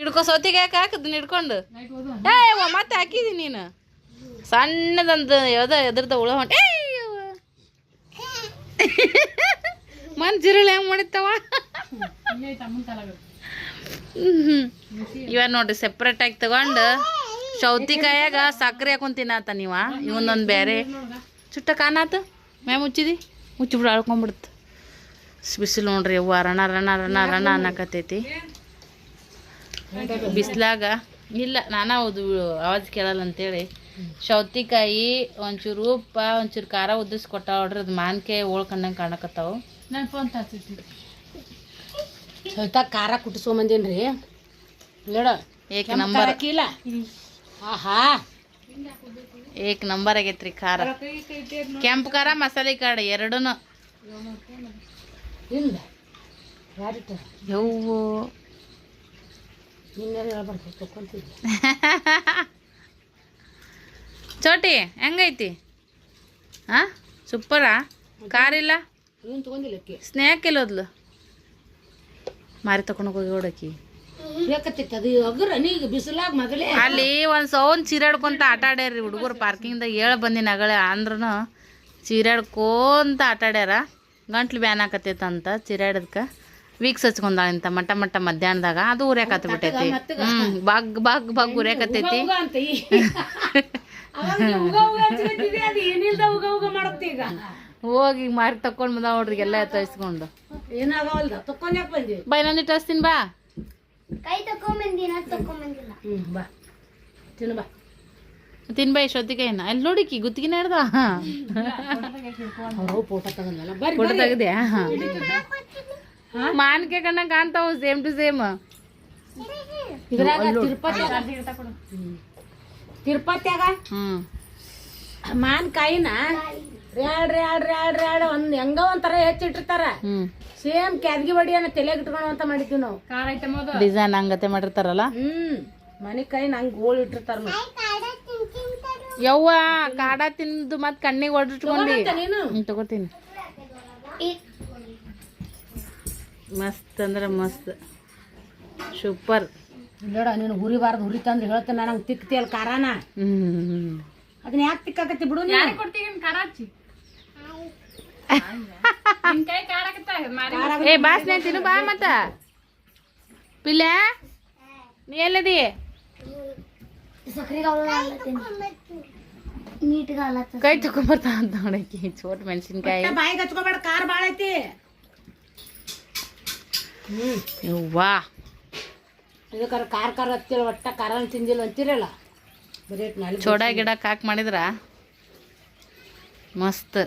ಹಿಡ್ಕೊ ಸೌತಿಗೆ ಯಾಕೆ ಹಾಕದ್ ಹಿಡ್ಕೊಂಡು? ಏ ಮತ್ತೆ ಹಾಕಿದಿ ನೀನು? ಸಣ್ಣದಂದು ಯಾವ್ದ ಎದ್ರದ ಉಳ ಹೊಂಟ ಮನ್ ಜಿರಳು ಹೆಂಗ್ ಮಾಡಿತ್ತವ ಇವ ನೋಡ್ರಿ ಸೆಪ್ರೇಟ್ ಆಗಿ ತಗೊಂಡು ಸೌತಿಕಾಯಾಗ ಸಕ್ಕರೆ ಹಾಕೊಂಡ್ ತಿನ್ನಾತ ನೀವ? ಇವನೊಂದು ಬೇರೆ ಚುಟ್ಟ ಕಾನಾತು ಮೇ ಮುಚ್ಚಿದಿ? ಮುಚ್ಚಿಬಿಡು ಅಳ್ಕೊಂಬಿಡ್ತು. ಬಿಸಿಲು ನೋಡ್ರಿ ಅವ್ವ ರಣ ರಣ ರಣ ರಣ ಅನ್ನಕತ್ತೈತಿ. ಬಿಸ್ಲಾಗ? ಇಲ್ಲ ನಾನು ಹೌದು ಆವಾಜ್ ಕೇಳಲ್ಲ ಅಂತೇಳಿ. ಸೌತಿಕಾಯಿ ಒಂಚೂರು ಉಪ್ಪ ಒಂಚೂರು ಖಾರ ಉದ್ದಿಸ್ಕೊಟ್ಟ ನೋಡ್ರಿ ಅದು ಮಾನ್ಕೆ ಓಳ್ಕಂಡಂಗೆ ಕಾಣಕತ್ತಾವು. ನಾನು ಫೋನ್ ತರ್ಸಿದ್ವಿ ಸ್ವಲ್ಪ ಖಾರ ಕುಟ್ಸ್ಕೊಂಬಂದೇನ್ರಿ ನೋಡ ಏಕ್ ನಂಬರ್. ಹಾಕಿಲ್ಲ ಆಹಾ. ಏಕ್ ನಂಬರ್ ಆಗೈತ್ರಿ ಖಾರ. ಕೆಂಪು ಖಾರ ಮಸಾಲೆ ಖಾರ ಎರಡೂ ಇಲ್ಲ. ಯಾರಿಟ್ಟ ಯವ್ವು. ಚೋಟಿ ಹೆಂಗೈತಿ? ಹಾ ಸೂಪರಾ ಕಾರ್ ಇಲ್ಲ? ಸ್ನೇಹಕ್ಕೆ ಇಲ್ಲ ಅಕ್ಕಿ ಎಲ್ಲೋದ್ಲು ಮಾರಿ ತಕೊಂಡು ಹೋಗಿ ಓಡಕಿ. ಬೇಕತ್ತಿತ್ತು ಅದು ಅಗ್ರ ನೀಗ ಅಲ್ಲಿ ಒಂದು ಸೌನ್ ಚೀರಾಡ್ಕೊಂತ ಆಟ ಆಡ್ಯಾರ್ರಿ ಹುಡುಗರು ಪಾರ್ಕಿಂಗ್ದಾಗ ಹೇಳ ಬಂದಿನ ಅಗಳೇ ಅಂದ್ರೂ ಚೀರಾಡ್ಕೊಂತ ಆಟ ಆಡ್ಯಾರ. ಗಂಟ್ಲು ಬ್ಯಾನ್ ಆಕತ್ತೈತಂತ ಚೀರಾಡದ್ಕ. ವೀಕ್ಸ್ ಹಚ್ಕೊಂಡಾಳಿಂತ ಮಟ್ಟ ಮಟ್ಟ ಮಧ್ಯಾಹ್ನದಾಗ ಅದು ಉರ್ಯಾಕತ್ತ ಬಿಟ್ಟೈತಿ ಹ್ಮ್ ಬಾಗ್ ಬಾಗ್ ಬಗ್ ಉರ್ಯಾಕತ್ತೈತಿ ಹೋಗಿ ಮಾರಿ ತಕೊಂಡ್ ಬಂದ ನೋಡ್ರಿ ಎಲ್ಲ ತರಿಸ್ಕೊಂಡು ಬೈ ನಂದಿ ಬಂದಿ? ಬಾ ಹ್ಞೂ ತಿನ್ ಬಾ ಇಷ್ಟೊತ್ತಿಗೆ ಏನ ಅಲ್ಲಿ ನೋಡಿಕಿ ಗುತ್ತಿಗೆ ನಡ್ದ? ಫೋಟೋ ತೆಗ್ದ್ಯಾ? ಮಾನ್ಕೆ ಕಣ್ಣ ಕಾಣ್ತಾವ ಸೇಮ್ ಟು ಸೇಮ್ ಇದ್ರಾಗ ಮಾನ್ ಹ್ಮ್. ತಿರುಪತ್ಯಾಗ ಹ್ಮ್. ಮಾನ್ಕಾಯಿನ ರ್ಯಾಡ್ ರ್ಯಾಡ್ ರ್ಯಾಡ್ ರ್ಯಾಡ್ ಒಂದ್ ಹೆಂಗ ಒಂಥರ ಹೆಚ್ಚಿಟ್ಟಿರ್ತಾರ. ಹ್ಮ್. ಸೇಮ್ ಕ್ಯಾದ್ಗಿ ಬಡಿಯನ್ನ ತಲೆಗೆ ಅಂತ ಮಾಡಿದ್ವಿ ನಾವು. ಖಾರ ಐಟಮ್ ಡಿಸೈನ್ ಹಂಗತೆ ಮಾಡಿರ್ತಾರಲ್ಲ? ಹ್ಮ್. ಮನೆ ಕೈ ನಂಗೆ ಗೋಳ್ ಇಟ್ಟಿರ್ತಾರ. ಯವ್ವ ಕಾಡ ತಿಂದು ಮತ್ ಕಣ್ಣಿಗೆ ಹೊಡಿಟ್ಕೊಂಡಿ ತಗೋತೀನಿ. ಮಸ್ತ್ ಅಂದ್ರೆ ಮಸ್ತ್. ಸೂಪರ್. ಇಲ್ಲೋಡ ನೀನು ಹುರಿಬಾರ್ದು ಹುರಿತಂದ್ರೆ ಹೇಳ್ತಾನೆ ನಂಗೆ ತಿಕ್ತಿ ಅಲ್ಲಿ ಖಾರಾನ? ಹ್ಮ್. ಅದನ್ನ ಯಾಕೆ ತಿಕ್ಕಾಕತ್ತಿ ಬಿಡು ನೀನು? ಕೊಡ್ತೀನಿ ಕೊಡ್ತೀವಿ ಖಾರ ಹಚ್ಚಿ ಏ ತಿನ್ನು ಬಾ ಮತ್ತ. ಪಿಲ್ಲ ನೀ ಎಲ್ಲದಿ? ಕೈ ತಕೊಂಬರ್ತಾ ಅಂತ ನೋಡಕ್ಕೆ ಚೋಟ್ ಮೆಣಸಿನ್ಕಾಯಿ. ಬಾಯಿಗೆ ಹಚ್ಕೋಬೇಡ ಖಾರ ಭಾಳ ಐತಿ. ಹ್ಮ್. ಯವ್ವಾ. ಇದಕ್ಕಾರ ಖಾರ ಖಾರ ಹತ್ತಿರ ಒಟ್ಟ ಖಾರ ತಿಂದಿಲ್ಲ ಅಂತಿರಲ್ಲ? ಬರೀ ಚೋಡ ಗಿಡ ಕಾಕ್ ಮಾಡಿದ್ರ? ಮಸ್ತ್.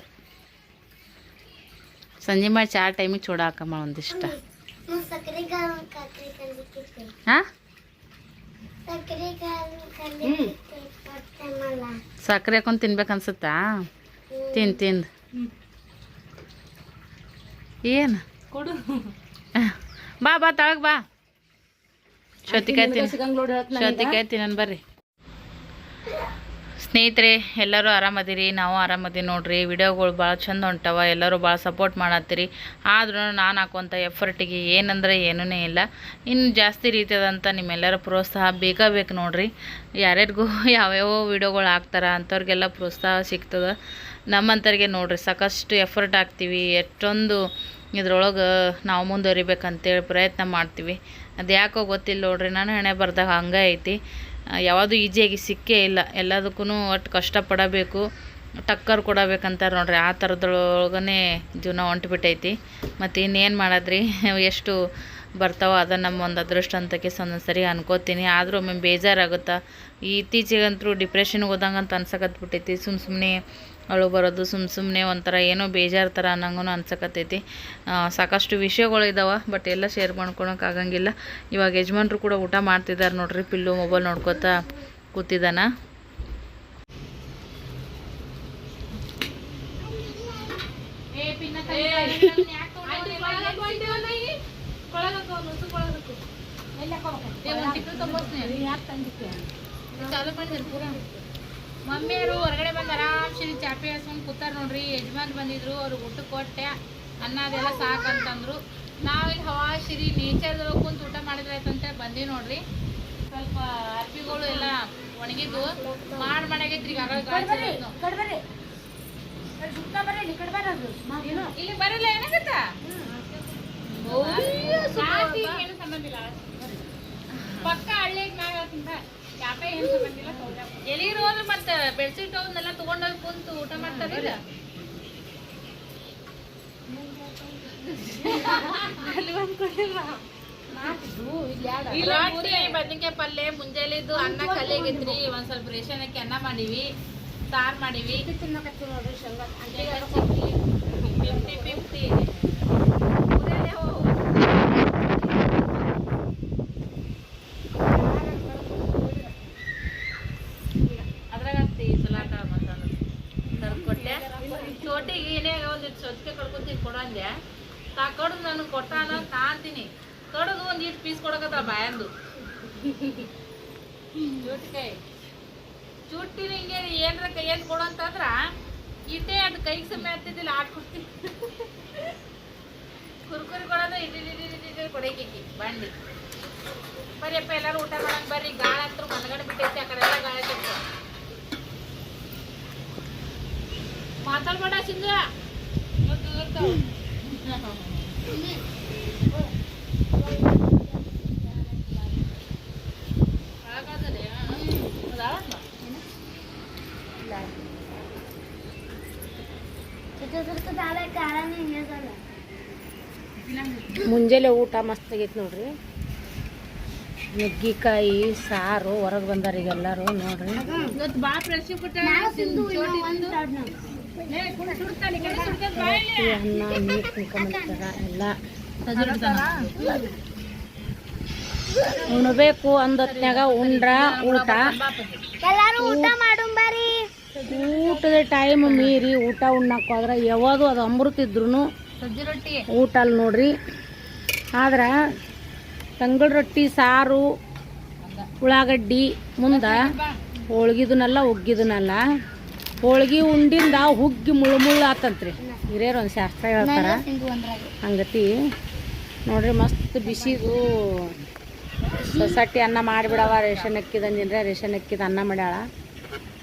ಸಂಜೆ ಮಾಡಿ ಚಾ ಟೈಮಿಗೆ ಚೂಡ ಹಾಕಮ್ಮ ಒಂದಿಷ್ಟ. ಹಾ? ಸಕ್ಕರೆ ಹಾಕೊಂಡು ತಿನ್ಬೇಕು ಅನ್ಸುತ್ತಾ? ತಿನ್ ತಿಂದು ಏನು? ಕೊಡು. ಬಾ ಬಾ ತಳಗ್ ಬಾ. ಶೋತಿಕಾಯಿ ತಿನ್ ಶೋತಿಕಾಯಿ ತಿನ್ನನ್ ಬರ್ರಿ. ಸ್ನೇಹಿತರೆ ಎಲ್ಲರೂ ಆರಾಮದಿರಿ ನಾವು ಆರಾಮದೀವಿ ನೋಡ್ರಿ. ವಿಡಿಯೋಗಳು ಭಾಳ ಚಂದ ಹೊಂಟವ ಎಲ್ಲರೂ ಭಾಳ ಸಪೋರ್ಟ್ ಮಾಡತ್ತೀರಿ. ಆದ್ರೂ ನಾನು ಹಾಕುವಂಥ ಎಫರ್ಟಿಗೆ ಏನಂದ್ರೆ ಏನೂ ಇಲ್ಲ. ಇನ್ನು ಜಾಸ್ತಿ ರೀತಿಯಾದಂಥ ನಿಮ್ಮೆಲ್ಲರ ಪ್ರೋತ್ಸಾಹ ಬೇಕೇ ಬೇಕು ನೋಡ್ರಿ. ಯಾರ್ಯಾರಿಗೂ ಯಾವ್ಯಾವ ವಿಡಿಯೋಗಳು ಹಾಕ್ತಾರ ಅಂಥವ್ರಿಗೆಲ್ಲ ಪ್ರೋತ್ಸಾಹ ಸಿಗ್ತದೆ. ನಮ್ಮಂಥವ್ರಿಗೆ ನೋಡ್ರಿ ಸಾಕಷ್ಟು ಎಫರ್ಟ್ ಹಾಕ್ತೀವಿ. ಎಷ್ಟೊಂದು ಇದ್ರೊಳಗೆ ನಾವು ಮುಂದುವರಿಬೇಕಂತೇಳಿ ಪ್ರಯತ್ನ ಮಾಡ್ತೀವಿ. ಅದು ಯಾಕೋ ಗೊತ್ತಿಲ್ಲ ನೋಡ್ರಿ, ನಾನು ಹೆಣೆ ಬರ್ದಾಗ ಹಂಗೆ ಐತಿ. ಯಾವುದು ಈಜಿಯಾಗಿ ಸಿಕ್ಕೇ ಇಲ್ಲ. ಎಲ್ಲದಕ್ಕೂ ಒಟ್ಟು ಕಷ್ಟಪಡಬೇಕು, ಟಕ್ಕರ್ ಕೊಡಬೇಕಂತಾರೆ ನೋಡ್ರಿ. ಆ ಥರದೊಳಗನೆ ಜೀವನ ಹೊಂಟ್ಬಿಟ್ಟೈತಿ. ಮತ್ತು ಇನ್ನೇನು ಮಾಡೋದ್ರಿ? ಎಷ್ಟು ಬರ್ತಾವೋ ಅದು ನಮ್ಮ ಒಂದು ಅದೃಷ್ಟ ಅಂತಕ್ಕೆ ಒಂದೊಂದು ಸರಿ ಅನ್ಕೋತೀನಿ. ಆದರೂ ಒಮ್ಮೆ ಬೇಜಾರಾಗುತ್ತೆ? ಇತ್ತೀಚೆಗಂತೂ ಡಿಪ್ರೆಷನ್ಗೆ ಹೋದಂಗಂತ ಅನ್ಸಕತ್ಬಿಟ್ಟೈತಿ. ಸುಮ್ಮ ಸುಮ್ಮನೆ ಅಳು ಬರೋದು ಸುಮ್ಮ ಸುಮ್ಮನೆ ಒಂಥರ ಏನೋ ಬೇಜಾರು ಥರ ಅನ್ನಂಗೂ ಅನ್ಸಕತ್ತೈತಿ. ಆ, ಸಾಕಷ್ಟು ವಿಷಯಗಳು ಇದಾವ ಬಟ್ ಎಲ್ಲ ಶೇರ್ ಮಾಡ್ಕೊಳಕ್ಕೆ ಆಗಂಗಿಲ್ಲ. ಇವಾಗ ಯಜಮಾನ್ರು ಕೂಡ ಊಟ ಮಾಡ್ತಿದ್ದಾರೆ ನೋಡ್ರಿ ಪಿಲ್ಲು ಮೊಬೈಲ್ ನೋಡ್ಕೊತಾ ಕೂತಿದ್ದಾನ ಮಮ್ಮಿಯರು ಹೊರಗಡೆ ಬಂದು ಆರಾಮ್ಸಿ ಚಾಪೆ ಹಾಸ್ಕೊಂಡು ಕೂತಾರ ನೋಡ್ರಿ. ಯಜಮಾನ್ ಬಂದಿದ್ರು ಅವ್ರಿಗೆ ಊಟ ಕೊಟ್ಟೆ. ಅನ್ನ ಅದೆಲ್ಲ ಸಾಕಂತಂದ್ರು. ನಾವಿಲ್ಲಿ ಹವಾ ಸಿರಿ ನೇಚರ್ದೊಳಗೆ ಕುಂತು ಊಟ ಮಾಡಿದ್ರೆ ಆಯ್ತಂತೆ ಬಂದೀವಿ ನೋಡ್ರಿ. ಸ್ವಲ್ಪ ಅರ್ಬಿಗಳು ಎಲ್ಲ ಒಣಗಿದ್ದು ಮಾಡಿ ಮಾಡಾಗೈತ್ರಿ ಈಗಾಗಲೇ ಇಲ್ಲಿ ಬರಲ್ಲ ಏನಾಗತ್ತ? ಸಂಬಂಧ ಇಲ್ಲ. ಪಕ್ಕ ಹಳ್ಳಿಗೆ ಮ್ಯಾಗ ಎಲ್ಲಿರು ಹೋದ್ರೆ ಮತ್ತೆ ಬೆಡ್ಶೀಟ್ ಅವನ್ನೆಲ್ಲ ತಗೊಂಡೋಗಿ ಕುಂತು ಊಟ ಮಾಡ್ತಾರಿಲ್ಲ ಬದ್ನಿಕಾಯಿ ಪಲ್ಯ ಮುಂಜಾನೆದು ಅನ್ನ ಖಾಲಿ ಆಗೈತ್ರಿ ಒಂದ್ ಸ್ವಲ್ಪ ರೇಷನ್ ಹಾಕಿ ಅನ್ನ ಮಾಡೀವಿ ಸಾರ್ ಮಾಡೀವಿ. ಫಿಫ್ಟಿ ಫಿಫ್ಟಿ ಚೋಟಿಕಾಯಿ ಚುಟ್ಟಿನ ಹಿಂಗೆ ಏನ್ರ ಕೈಯಲ್ಲಿ ಕೊಡು ಅಂತಂದ್ರ ಇಟ್ಟೆ ಅದು ಕೈಗೆ ಸಮಯ ಹತ್ತಿದ್ದಿಲ್ಲ ಆಡ್ಕೊಡ್ತೀನಿ ಕುರ್ಕುರಿ ಕೊಡೋದು ಇಟ್ಟು ಕೊಡಕಿ ಬಂಡಿ. ಬರೀಪ್ಪ ಎಲ್ಲಾರು ಊಟ ಮಾಡಕ್ ಬರ್ರಿ, ಗಾಳ ಹತ್ರ ಮನಗಡೆ ಬಿಟ್ಟೈತಿ, ಆ ಕಡೆ ಎಲ್ಲ ಗಾಳಿ ಹತ್ತ ಮಾತಾಡ್ಬೇಡ ಸಿಂಗ ಮುಂಜಾನೆ ಊಟ ಮಸ್ತ್ ಆಗೈತೆ ನೋಡ್ರಿ. ನುಗ್ಗಿಕಾಯಿ ಸಾರು ಹೊರಗೆ ಬಂದಾರ ಈಗ ಎಲ್ಲರೂ ನೋಡ್ರಿ. ಅನ್ನ ನೀರು ಎಲ್ಲ. ಉಣಬೇಕು ಅಂದೊತ್ನ್ಯಾಗ ಉಂಡ್ರ ಊಟ. ಊಟದ ಟೈಮ್ ಮೀರಿ ಊಟ ಉಣ್ಣಕ್ಕೆ ಹೋದ್ರೆ ಯಾವುದು ಅದು ಅಮೃತ ಇದ್ರು ಸಜ್ಜಿ ರೊಟ್ಟಿ. ಊಟ ಅಲ್ಲಿ ನೋಡ್ರಿ. ಆದ್ರೆ ತಂಗಳ ರೊಟ್ಟಿ, ಸಾರು, ಉಳ್ಳಾಗಡ್ಡಿ ಮುಂದೆ ಹೋಳ್ಗಿದನ್ನೆಲ್ಲ ಉಗ್ಗಿದನ್ನೆಲ್ಲ ಹೋಳ್ಗಿ ಉಂಡಿಂದ ಹುಗ್ಗಿ ಮುಳ್ಳು ಮುಳ್ಳು ಆತಂತ್ರಿ ಹಿರಿಯರು ಒಂದು ಶಾಸ್ತ್ರ ಹೇಳ್ತಾರ. ಹಂಗತಿ. ನೋಡ್ರಿ ಮಸ್ತ್ ಬಿಸಿದು ಸೊಸೈಟಿ ಅನ್ನ ಮಾಡಿಬಿಡವ, ರೇಷನ್ ಅಕ್ಕಿದಂದಿನ್ರೆ ರೇಷನ್ ಅಕ್ಕಿದ ಅನ್ನ ಮಾಡ್ಯಾಳ.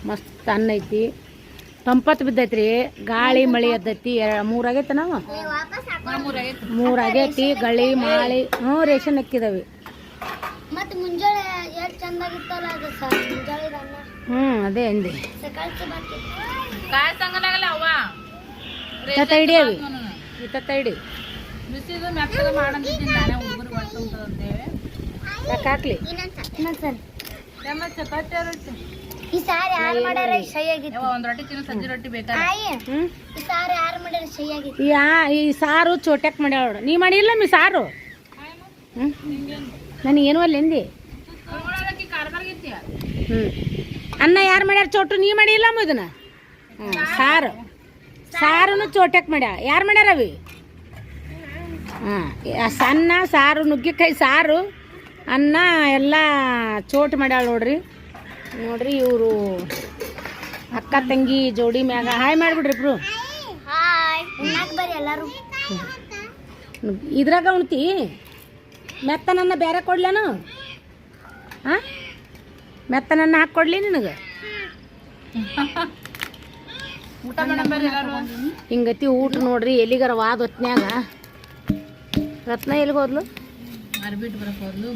ಮಸ್ತ್ ಅನ್ನ ಐತಿ. ತಂಪತ್ತು ಬಿದ್ದೈತ್ರಿ ಗಾಳಿ ಮಳಿ ಎದ್ದೈತಿ. ಎರ- ಮೂರ್ ಆಗೈತೆ ನಾವು ಮೂರ್ ಗಳಿ ಗಾಳಿ ಮಾಳಿ. ಹ್ಞೂ ರೇಷನ್ ಅಕ್ಕಿದವಿ ಮತ್ತೆ ಮುಂಜಾನೆ ಎಷ್ಟು ಚಂದಾಗಿತ್ತಲ್ಲ ಅದು ಸರ್ ಮುಂಜಾನೆ ಅನ್ನ ಹ್ಞೂ ಅದೇ ಅಂದೆ. ಕಾಯಿ ಸಂಗಲಾಗಲ್ಲ ಅವ್ವ? ಇತ್ತ ಹಿಡಿಯವಿ ಇತ್ತ ಹಿಡಿ. ಬಿಸಿದು ಮೆತ್ತಗ ಮಾಡಂತಿದ್ದೀನಿ ನಾನೇ ಹುಡುಗರು ಅಂತೇಳಿ ಯಾಕೆ ಹಾಕ್ಲಿ? ಇನ್ನೊಂದ್ ಚಪಾತಿ ಈ ಸಾರಿ ಯಾರು ಮಾಡ್ಯಾರ ಸೈ ಆಗಿತ್ತು. ಯವ್ವ ಒಂದ್ ರೊಟ್ಟಿ ತಿನ್ನು ಸಜ್ಜಿ ರೊಟ್ಟಿ ಬೇಕಾ? ಆಯಿ ಈ ಸಾರಿ ಯಾರು ಮಾಡ್ಯಾರ ಸೈ ಯಾ ಈ ಸಾರು ಚೋಟ್ಯಾಕ್ ಮಾಡ್ಯಾಳ ನೋಡು. ನೀ ಮಾಡಿಲ್ಲ ಮಿ ಸಾರು. ಅಲ್ಲಿ ಎಂದಿ? ಕಾರ್ಬಾರ್ಗಿತ್ತೀಯ ಹ್ಞೂ ಅನ್ನ ಯಾರು ಮಾಡ್ಯಾರ ಚೋಟು? ನೀ ಮಾಡಿಲ್ಲ ಅಮ್ಮ ಇದನ್ನ? ಹ್ಞೂ ಸಾರು. ಸಾರುನು ಚೋಟ್ಯಾಕ್ ಮಾಡ್ಯಾಳ. ಯಾರು ಮಾಡ್ಯಾರ ಅವಿ? ಹಾಂ ಸಣ್ಣ ಸಾರು ನುಗ್ಗಿಕಾಯಿ ಸಾರು ಅನ್ನ ಎಲ್ಲ ಚೋಟ್ ಮಾಡ್ಯಾಳ ನೋಡ್ರಿ. ನೋಡ್ರಿ ಇವರು ಅಕ್ಕ ತಂಗಿ ಜೋಡಿ ಮ್ಯಾಗ. ಹಾಯ್ ಮಾಡಿಬಿಡ್ರಿ ಇಬ್ರು. ಇದ್ರಾಗ ಉಣ್ತಿ? ಮೆತ್ತನನ್ನ ಬೇರೆ ಕೊಡ್ಲೇನು? ಹಾಂ ಮೆತ್ತನನ್ನ ಹಾಕಿ ಕೊಡ್ಲಿ ನಿನಗೆ? ಹಿಂಗತಿ ಊಟ ನೋಡ್ರಿ ಎಲ್ಲಿಗಾರ ವಾದ ಹೊತ್ನ್ಯಾಗ. ರತ್ನ ಎಲ್ಲಿಗೆ ಹೋದ್ಲು?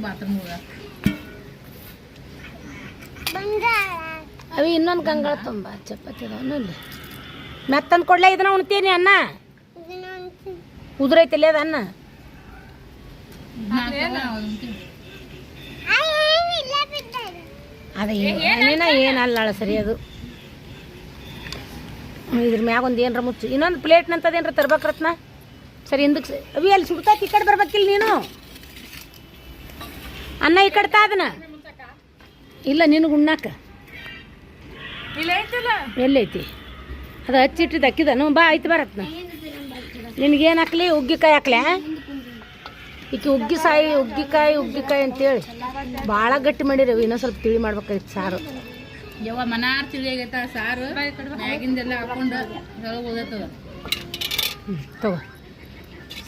ಬಾತ್ರೂಮ್ ಹೋಗ ಅವಿ ಇನ್ನೊಂದು ಗಂಗಳ ತುಂಬ ಚಪಾತಿ ಇಲ್ಲಿ. ಮೆತ್ತನ್ ಕೊಡ್ಲೇ ಇದನ್ನ ಉಣ್ತೀನಿ. ಅನ್ನ ಉದುರೈತಿಲ್ಲ ಅದ ಅನ್ನ ಅದ ಏನೇನ ಏನಲ್ಲ ಸರಿ ಅದು. ಇದ್ರ ಮ್ಯಾಗ ಒಂದು ಏನರ ಮುಚ್ಚು. ಇನ್ನೊಂದು ಪ್ಲೇಟ್ನಂತದ ಏನರ ತರ್ಬೇಕು ರತ್ನ? ಸರಿ ಹಿಂದಕ್ಕೆ ಅವಿ ಅಲ್ಲಿ ಸುಡ್ತಾ ಈ ಕಡೆ ಬರ್ಬೇಕಿಲ್ಲ ನೀನು? ಅನ್ನ ಈ ಕಡೆ ತಾದನ ಇಲ್ಲ ನಿನಗೆ ಉಣ್ಣಾಕ. ಇಲ್ಲ ಎಲ್ಲೈತಿ? ಅದು ಹಚ್ಚಿಟ್ಟಿದ್ದು ಅಕ್ಕಿದನು ಬಾ ಆಯ್ತು ಬರತ್ನ ನಿನಗೇನು ಹಾಕ್ಲಿ? ಉಗ್ಗಿಕಾಯಿ ಹಾಕ್ಲಿ? ಈಕೆ ಉಗ್ಗಿಸಾಯಿ ಉಗ್ಗಿಕಾಯಿ ಉಗ್ಗಿಕಾಯಿ ಅಂತೇಳಿ. ಭಾಳ ಗಟ್ಟಿ ಮಾಡಿರಿ ಇನ್ನೊಂದು ಸ್ವಲ್ಪ ತಿಳಿ ಮಾಡ್ಬೇಕಾಯ್ತು ಸಾರು. ಯವ್ವ ಮನಾರ್ ತಿಳಿ ಆಗೈತ ಸಾರು. ಮ್ಯಾಗಿಂದೆಲ್ಲ ಹಾಕೊಂಡು ತಗೋ.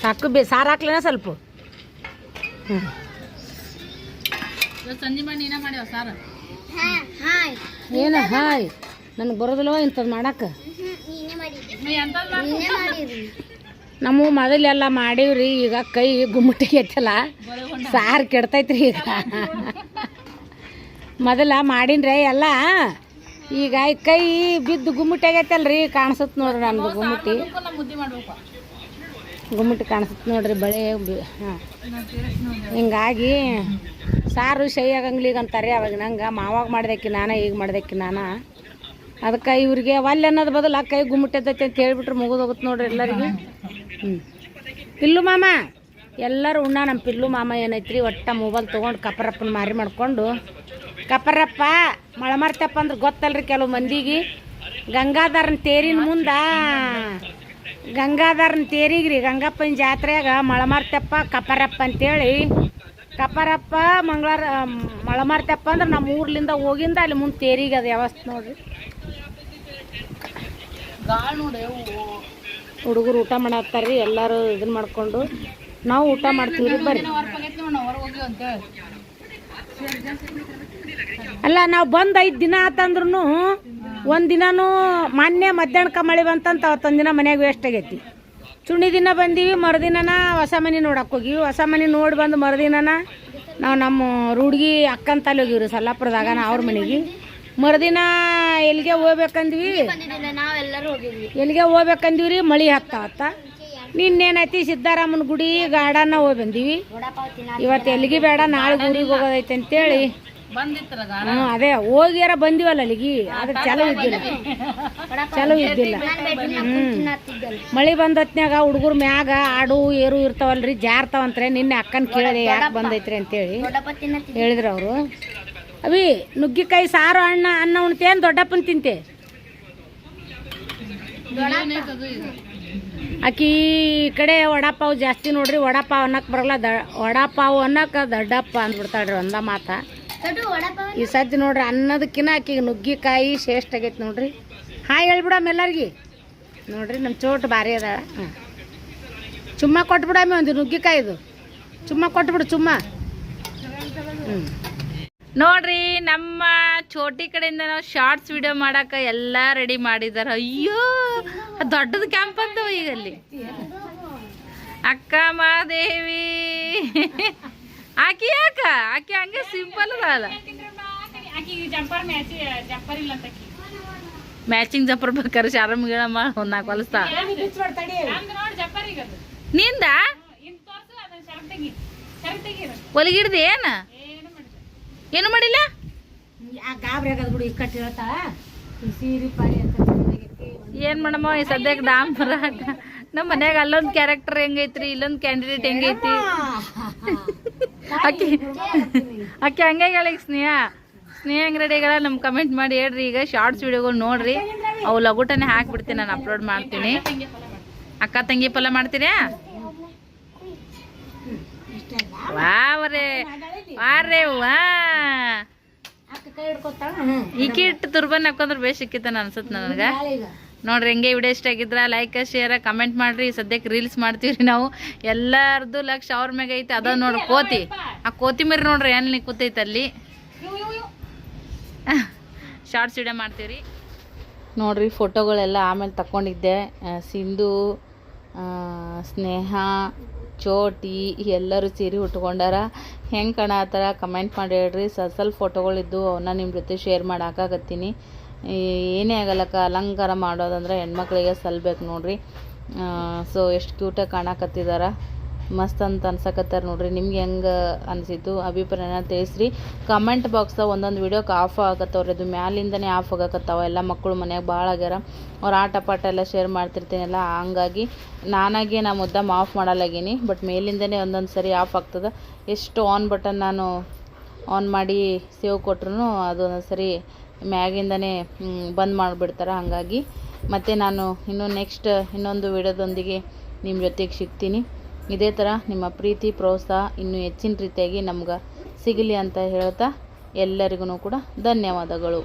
ಸಾಕು ಬೇ ಸಾರು ಹಾಕ್ಲೇನ ಸ್ವಲ್ಪ. ಹ್ಞೂ ಸಂಜೆ ಮಾಡಿ ನೀನ ಮಾಡ್ಯಾವ ಸಾರು? ಹಾಯ್. ಏನ ಹಾಯ್. ನನಗೆ ಬರೋದಿಲ್ವ ಇಂಥದ್ದು ಮಾಡಕ್ಕೆ ನಮ್ಮ ಮೊದಲೆಲ್ಲ ಮಾಡೀವ್ರಿ ಈಗ ಕೈ ಗುಮ್ಮಟಿಗೆ ಐತಲ್ಲ ಸಾರು ಕೆಡ್ತೈತ್ರಿ ಈಗ. ಮೊದಲ ಮಾಡೀನ್ರಿ ಎಲ್ಲ. ಈಗ ಕೈ ಬಿದ್ದು ಗುಮ್ಮಟಿ ಆಗೈತಲ್ರಿ ಕಾಣಿಸುತ್ತೆ ನೋಡ್ರಿ ನಮ್ದು ಗುಮ್ಮಟಿ. ಗುಮ್ಮಟಿ ಕಾಣಿಸುತ್ತೆ ನೋಡ್ರಿ ಬಳೆ ಹಾಂ. ಹಿಂಗಾಗಿ ಸಾರು ಶೈ ಆಗಂಗ್ಲಿಗೆ ಅಂತಾರೆ, ಅವಾಗ ನಂಗೆ ಮಾವಾಗ ಮಾಡ್ದಕ್ಕೆ ನಾನು, ಈಗ ಮಾಡ್ದಕ್ಕೆ ನಾನು. ಅದಕ್ಕೆ ಇವ್ರಿಗೆ ಒಲ್ಲೆ ಅನ್ನೋದು ಬದಲು ಕೈ ಗುಮ್ಮಟಿ ಎದ್ದೈತೆ ಅಂತ ಹೇಳ್ಬಿಟ್ರೆ ಮುಗಿದೋಗುತ್ತೆ ನೋಡ್ರಿ ಎಲ್ಲರಿಗೆ. ಹ್ಞೂ ಪಿಲ್ಲು ಮಾಮ, ಎಲ್ಲರೂ ಉಣ್ಣ ನಮ್ಮ ಪಿಲ್ಲು ಮಾಮ ಏನೈತ್ರಿ? ಒಟ್ಟ ಮೊಬೈಲ್ ತೊಗೊಂಡು ಕಪ್ಪರಪ್ಪನ ಮಾರಿ ಮಾಡ್ಕೊಂಡು. ಕಪ್ಪರಪ್ಪ ಮಳಮರ್ತಪ್ಪ ಅಂದ್ರೆ ಗೊತ್ತಲ್ರಿ ಕೆಲವು ಮಂದಿಗೆ. ಗಂಗಾಧರನ ತೇರಿನ ಮುಂದೆ ಗಂಗಾಧರನ ತೇರಿಗ್ರಿ, ಗಂಗಪ್ಪನ ಜಾತ್ರೆಯಾಗ ಮಳಮಾರ್ತಪ್ಪ ಕಪ್ಪರಪ್ಪ ಅಂತೇಳಿ. ಕಪ್ಪರಪ್ಪ ಮಂಗಳಾರ ಮಳಮಾರ್ತಪ್ಪ ಅಂದ್ರೆ ನಮ್ಮ ಊರ್ಲಿಂದ ಹೋಗಿಂದ ಅಲ್ಲಿ ಮುಂದೆ ತೇರಿಗೆ ಅದು ವ್ಯವಸ್ಥೆ ನೋಡ್ರಿ. ಹುಡುಗರು ಊಟ ಮಾಡತ್ತಾರ್ರಿ, ಎಲ್ಲರೂ ಇದನ್ನ ಮಾಡ್ಕೊಂಡು. ನಾವು ಊಟ ಮಾಡ್ತೀವಿ ಬರ್ರಿ. ಅಲ್ಲ, ನಾವು ಬಂದ್ ಐದು ದಿನ ಆತಂದ್ರು ಒಂದು ದಿನಾನು ಮಾನ್ಯ ಮಧ್ಯಾಹ್ನಕ್ಕೆ ಮಳೆ ಬಂತಂತ ಅವತ್ತೊಂದು ದಿನ ಮನ್ಯಾಗ ವೇಸ್ಟ್ ಆಗೈತಿ. ಚುಣಿ ದಿನ ಬಂದೀವಿ, ಮರುದಿನನ ಹೊಸ ಮನೆ ನೋಡಕ್ಕೆ ಹೋಗಿವಿ. ಹೊಸ ಮನೆ ನೋಡಿ ಬಂದು ಮರುದಿನನ ನಾವು ನಮ್ಮ ರೂಡ್ಗಿ ಅಕ್ಕನ ಹೋಗಿವಿ ಹೋಗಿವ್ರಿ ಸಲ್ಲಾಪುರದಾಗ ನಾ ಅವ್ರ ಮನೆಗೆ. ಮರುದಿನ ಎಲ್ಲಿಗೆ ಹೋಗ್ಬೇಕಂದ್ವಿ. ಎಲ್ಲಿಗೆ ಹೋಗ್ಬೇಕಂದೀವಿ ರೀ ಮಳೆ ಹತ್ತಾವತ್ತ ನಿನ್ನೇನೈತಿ ಸಿದ್ದಾರಾಮನ ಗುಡಿ ಗಾರ್ಡನ್ನ ಹೋಗಿ ಬಂದೀವಿ. ಇವತ್ತು ಎಲ್ಲಿಗೆ ಬೇಡ, ನಾಳೆ ಗುಡಿಗೆ ಹೋಗೋದೈತೆ ಅಂತೇಳಿ ಹ್ಞೂ ಅದೇ ಹೋಗ್ಯಾರ ಬಂದಿವಲ್ಲ ಅಲ್ಲಿಗೆ. ಅದ್ರ ಚಲೋ ಇದ್ದಿಲ್ಲ. ಚಲೋ ಇದ್ದಿಲ್ಲ. ಹ್ಮ್. ಮಳಿ ಬಂದತ್ನ್ಯಾಗ ಹುಡುಗರು ಮ್ಯಾಗ ಆಡು ಏರು ಇರ್ತಾವಲ್ರಿ ಜಾರ್ತಾವಂತ್ರೆ. ನಿನ್ನೆ ಅಕ್ಕನ ಕೇಳಿದೆ ಯಾಕೆ ಬಂದೈತ್ರಿ ಅಂತೇಳಿ. ಹೇಳಿದ್ರು ಅವರು. ಅವಿ ನುಗ್ಗಿಕಾಯಿ ಸಾರು ಅಣ್ಣ ಅನ್ನ ಉಣ್ತೇನು ದೊಡ್ಡಪ್ಪನ ತಿಂತೆ? ಆಕಿ ಈ ಕಡೆ ವಡಾಪಾವ್ ಜಾಸ್ತಿ ನೋಡ್ರಿ ವಡಾಪಾವ್ ಅನ್ನಕ್ಕೆ ಬರಲ್ಲ ದ ವಡಾಪಾವ್ ಅನ್ನಕ್ಕೆ ದೊಡ್ಡಪ್ಪ ಅಂದ್ಬಿಡ್ತಾಳ್ರಿ ಒಂದ ಮಾತ. ಈ ಸಜ್ಜಿ ನೋಡ್ರಿ ಅನ್ನದಕ್ಕಿನ್ನ ಆಕಿಗೆ ನುಗ್ಗಿಕಾಯಿ ಶ್ರೇಷ್ಠ ಆಗೈತೆ ನೋಡ್ರಿ. ಹಾಯ್ ಹೇಳ್ಬಿಡಮ್ಮ ಎಲ್ಲರಿಗೆ. ನೋಡ್ರಿ ನಮ್ಮ ಚೋಟ್ ಭಾರಿ ಅದ ಹಾಂ ಚುಮ್ಮ ಕೊಟ್ಬಿಡಮ್ಮಿ ಒಂದು ನುಗ್ಗಿಕಾಯಿದು. ಚುಮ್ಮ ಕೊಟ್ಬಿಡು ಚುಮ್ಮ. ಹ್ಞೂ ನೋಡ್ರಿ ನಮ್ಮ ಚೋಟಿ ಕಡೆಯಿಂದ ನಾವು ಶಾರ್ಟ್ಸ್ ವಿಡಿಯೋ ಮಾಡಾಕ ಎಲ್ಲ ರೆಡಿ ಮಾಡಿದಾರ. ಅಯ್ಯೋ ದೊಡ್ಡದ ಕ್ಯಾಂಪ್ ಅಂತವ ಈಗ ಅಲ್ಲಿ ಅಕ್ಕ ಮಾದೇವಿ ಆಕಿ ಯಾಕ? ಆಕಿ ಹಂಗೆ ಸಿಂಪಲ್ ಅಂತ ಮ್ಯಾಚಿಂಗ್ ಜಂಪರ್ ಬೇಕಾದ್ರೆ ಶಾರಮ್ ಗಿಡ ಮಾಡಿ ಹೊಲಸ್ತಾ ಈಗ ನಿಂದ? ಒಲಗಿಡ್ದು ಏನ? ಏನು ಮಾಡಿಲ್ಲ? ಏನು ಮಾಡಮ್ಮ ಈ ಸದ್ಯಕ್ಕೆ ಡಾಂಬರ ನಮ್ಮ ಮನ್ಯಾಗ ಅಲ್ಲೊಂದ್ ಕ್ಯಾರೆಕ್ಟರ್ ಹೆಂಗೈತ್ರಿ ಇಲ್ಲೊಂದ್ ಕ್ಯಾಂಡಿಡೇಟ್ ಹೆಂಗೈತಿ. ಅಕ್ಕಿ ಅಕ್ಕಿ ಹಂಗೆ ಸ್ನೇಹ. ಸ್ನೇಹ ಅಂಗಡಿಗಳ ರೆಡಿಗಳ ನಮ್ ಕಮೆಂಟ್ ಮಾಡಿ ಹೇಳ್ರಿ. ಈಗ ಶಾರ್ಟ್ಸ್ ವಿಡಿಯೋಗಳು ನೋಡ್ರಿ. ಅವು ಲಗುಟನೇ ಹಾಕ್ಬಿಡ್ತೀನಿ ನಾನು ಅಪ್ಲೋಡ್ ಮಾಡ್ತೀನಿ. ಅಕ್ಕ ತಂಗಿ ಪಲ್ಲ ಮಾಡ್ತೀರಾ? ವಾವ್ರೆ ವಾರೇ ವಾ. ಈಕಿಟ್ ತುರ್ಬನ್ ಹಾಕೊಂಡ್ರೆ ಬೇಸ್ ಸಿಕ್ಕಿತ್ತ ಅನ್ಸತ್ ನನಗ. ನೋಡ್ರಿ ಹೆಂಗೆ ವಿಡಿಯೋ ಇಷ್ಟ ಆಗಿದ್ರ ಲೈಕ್ ಶೇರ್ ಕಮೆಂಟ್ ಮಾಡ್ರಿ. ಸದ್ಯಕ್ಕೆ ರೀಲ್ಸ್ ಮಾಡ್ತೀವ್ರಿ ನಾವು. ಎಲ್ಲಾರ್ದು ಲಕ್ಷ ಅವ್ರ ಮ್ಯಾಗ ಐತೆ ಅದ ನೋಡ್ರಿ ಕೋತಿ. ಆ ಕೋತಿ ಮರಿ ನೋಡ್ರಿ ಎಲ್ಲಿ ಕೂತೈತೆ ಅಲ್ಲಿ. ಶಾರ್ಟ್ಸ್ ವಿಡಿಯೋ ಮಾಡ್ತೀವ್ರಿ. ನೋಡ್ರಿ ಫೋಟೋಗಳೆಲ್ಲ ಆಮೇಲೆ ತಗೊಂಡಿದ್ದೆ ಸಿಂಧು ಸ್ನೇಹ ಚೋಟಿ ಎಲ್ಲರೂ ಸೀರೆ ಉಟ್ಕೊಂಡಾರ. ಹೆಂಗೆ ಕಣ ಆ ಥರ ಕಮೆಂಟ್ ಮಾಡಿ ಹೇಳ್ರಿ. ಸಸಲ್ ಸ್ವಲ್ಪ ಫೋಟೋಗಳಿದ್ದು ಅವನ್ನ ನಿಮ್ಮ ಜೊತೆ ಶೇರ್ ಮಾಡಾಕತ್ತೀನಿ ಏನೇ ಆಗಲ್ಲಕ್ಕ ಅಲಂಕಾರ ಮಾಡೋದಂದ್ರೆ ಹೆಣ್ಮಕ್ಳಿಗೆ ಸಲ್ಬೇಕು ನೋಡ್ರಿ. ಸೊ ಎಷ್ಟು ಕ್ಯೂಟಾಗಿ ಕಾಣಕತ್ತಿದಾರ. ಮಸ್ತ್ ಅಂತ ಅನ್ಸಕತ್ತಾರ ನೋಡ್ರಿ. ನಿಮ್ಗೆ ಹೆಂಗೆ ಅನಿಸಿತು ಅಭಿಪ್ರಾಯನ ತಿಳಿಸ್ರಿ. ಕಮೆಂಟ್ ಬಾಕ್ಸ್ದಾಗ ಒಂದೊಂದು ವಿಡಿಯೋಕ್ಕೆ ಆಫ್ ಆಗತ್ತವ್ರಿ. ಅದು ಮ್ಯಾಲಿಂದನೇ ಆಫ್ ಆಗಕತ್ತಾವ. ಎಲ್ಲ ಮಕ್ಕಳು ಮನ್ಯಾಗ ಭಾಳ ಆಗ್ಯಾರ. ಅವ್ರ ಆಟ ಪಾಠ ಎಲ್ಲ ಶೇರ್ ಮಾಡ್ತಿರ್ತೀನಲ್ಲ, ಹಂಗಾಗಿ ನಾನಾಗೆ ನಾ ಮುದ್ದಮ್ ಆಫ್ ಮಾಡಲಾಗೀನಿ. ಬಟ್ ಮೇಲಿಂದನೇ ಒಂದೊಂದು ಸರಿ ಆಫ್ ಆಗ್ತದೆ. ಎಷ್ಟು ಆನ್ ಬಟನ್ ನಾನು ಆನ್ ಮಾಡಿ ಸೇವ್ ಕೊಟ್ರು ಅದು ಒಂದೊಂದು ಸರಿ ಮ್ಯಾಗಿಂದನೇ ಬಂದ್ ಮಾಡಿಬಿಡ್ತಾರೆ. ಹಾಗಾಗಿ ಮತ್ತು ನಾನು ಇನ್ನು ನೆಕ್ಸ್ಟ್ ಇನ್ನೊಂದು ವಿಡಿಯೋದೊಂದಿಗೆ ನಿಮ್ಮ ಜೊತೆಗೆ ಸಿಗ್ತೀನಿ. ಇದೇ ಥರ ನಿಮ್ಮ ಪ್ರೀತಿ, ಪ್ರೋತ್ಸಾಹ ಇನ್ನೂ ಹೆಚ್ಚಿನ ರೀತಿಯಾಗಿ ನಮ್ಗೆ ಸಿಗಲಿ ಅಂತ ಹೇಳ್ತಾ ಎಲ್ಲರಿಗೂ ಕೂಡ ಧನ್ಯವಾದಗಳು.